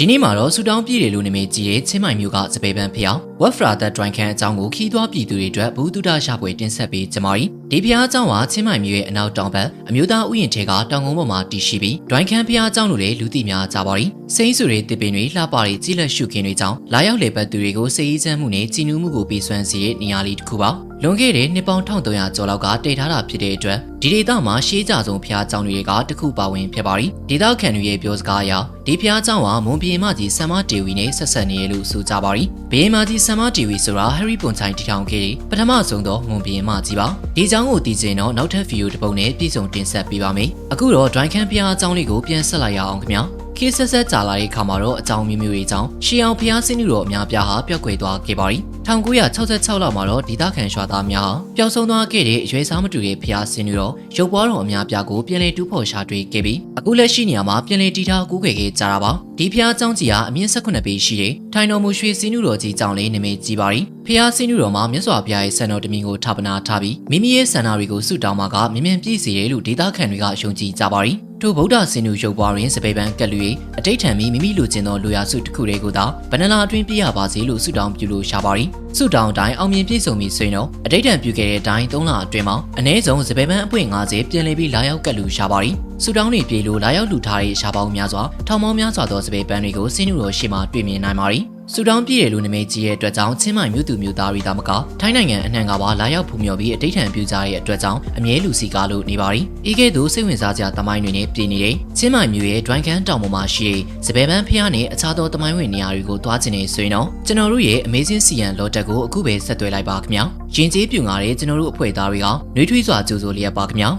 ဒီနေ့မှာတော့ဆူတောင်းပြည်တယ်လို့နာမည်ကြီးတဲ့ချင်းမိုင်မျိုးကစပယ်ပန်းဖျောင်းဝက်ဖရာသက်ဒရိုင်ခန်အကြောင်းကိုခီးသွွားပြည်သူတွေအတွက်ဘူးတုဒရှာပွဲတင်ဆက်ပေးကြပါရီဒီဖျားအကြောင်းကချင်းမိုင်မျိုးရဲ့အနောက်တောင်ဘက်အမျိုးသားဥယျာဉ်ထဲကတောင်ကုန်းပေါ်မှာတည်ရှိပြီးဒရိုင်ခန်ဖျားအကြောင်းလို့လည်းလူသိများကြပါရီစိမ့်စုတွေတစ်ပင်တွေလှပတွေကြီးလက်ရှုခင်းတွေကြောင့်လာရောက်လေပတ်သူတွေကိုစိတ်အေးချမ်းမှုနဲ့ကြည်နူးမှုကိုပေးစွမ်းစေတဲ့နေရာလေးတစ်ခုပါ လွန်ခဲ့တဲ့နှစ်ပေါင်း1300ကျော်လောက်ကတည်ထားတာဖြစ်တဲ့အတွက်ဒီဒေသမှာရှေးကြဆုံးဖျားကျောင်းတွေကတခုပါဝင်ဖြစ်ပါရီဒေသခံတွေရဲ့ပြောစကားအရဒီဖျားကျောင်းဟာမွန်ပြည်မကြီးဆမ်မတီဝီနဲ့ဆက်ဆက်နေရလို့ဆိုကြပါရီဘီအမကြီးဆမ်မတီဝီဆိုတာဟရီပွန်ချိုင်တီထောင်ခဲ့တဲ့ပထမဆုံးသောမွန်ပြည်မကြီးပါဒီကျောင်းကိုတည်ကျင်တော့နောက်ထပ်ဗီဒီယိုတစ်ပုဒ်နဲ့ပြည့်စုံတင်ဆက်ပေးပါမယ်အခုတော့ဒွိုင်းခမ်းဖျားကျောင်းလေးကိုပြန်ဆက်လိုက်ရအောင်ခင်ဗျာ ခေးဆက်ဆက်ကြာလာတဲ့အခါမှာတော့အကြောင်းမျိုးမျိုးတွေကြောင့်ရှီအောင်ဖျားစင်းတို့အများပြားဟာပျောက်ကွယ်သွားခဲ့ပါပြီ1966လောက်မှာတော့ဒေသခံရွာသားများဟာပျောက်ဆုံးသွားခဲ့တဲ့အရွယ်စားမတူတဲ့ဖျားစင်းတို့ရုပ်ပွားတော်အများပြားကိုပြန်လည်တူးဖော်ရှာတွေ့ခဲ့ပြီးအခုလက်ရှိနေရာမှာပြန်လည်တည်ထားကူးခဲ့ခဲ့ကြတာပါဒီဖျားကျောင်းကြီးဟာအမြင့်18ပေရှိတဲ့ထိုင်တော်မူရွှေစင်းတို့ကြီးကြောင့်လေးနာမည်ကြီးပါပြီဖျားစင်းတို့မှာမြတ်စွာဘုရားရဲ့ဆန္ဒတမင်ကိုထပ်ပနာထားပြီးမိမိရဲ့ဆန္ဒတွေကိုစုတောင်းမှာကမြင်မြန်ပြည့်စေတယ်လို့ဒေသခံတွေကယုံကြည်ကြပါပြီ ထိုဗုဒ္ဓဆင်နူရုပ်ပွားတွင်စပေပန်းကက်လူ၍အတိတ်ထံမီမိမိလူကျင်သောလူရစုတစ်ခုတည်းကိုသာဗနလာအတွင်းပြရပါစေလို့ဆုတောင်းပြုလို့ရှာပါရီဆုတောင်းတိုင်းအောင်မြင်ပြည့်စုံပြီဆိုရင်တော့အတိတ်ထံပြုခဲ့တဲ့အတိုင်း၃လအတွင်းမှာအ ਨੇ ဆုံးစပေပန်းအပွင့်90ပြန်လည်ပြီးလာရောက်ကက်လူရှာပါရီဆုတောင်းတွေပြေလို့လာရောက်လူထားတဲ့ရှားပေါင်းများစွာထောင်ပေါင်းများစွာသောစပေပန်းတွေကိုစင်းနူတော်ရှေ့မှာတွေ့မြင်နိုင်ပါရီ ဆူတောင်းပြည်တယ်လို့နာမည်ကြီးရဲ့အတွက်ကြောင့်ချင်းမိုင်မြို့သူမြို့သားတွေသာမကထိုင်းနိုင်ငံအနှံကပါလာရောက်ဖူးမြော်ပြီးအတိတ်ထံပြကြတဲ့အတွက်ကြောင့်အမြဲလူစီကားလို့နေပါရီဤကဲ့သို့စိတ်ဝင်စားစရာတမိုင်းတွေနဲ့ပြည်နေတဲ့ချင်းမိုင်မြို့ရဲ့ဒရိုင်ကန်တောင်ပေါ်မှာရှိတဲ့စပယ်ပန်းဖျားနဲ့အခြားသောတမိုင်းဝင်နေရာတွေကိုတွားချင်နေဆိုရင်တော့ကျွန်တော်တို့ရဲ့ Amazing CN လော်တက်ကိုအခုပဲဆက်သွယ်လိုက်ပါခင်ဗျာယဉ်ကျေးပြူငါတဲ့ကျွန်တော်တို့အဖွဲ့သားတွေကနှွေးထွေးစွာကြိုးစိုးလျက်ပါခင်ဗျာ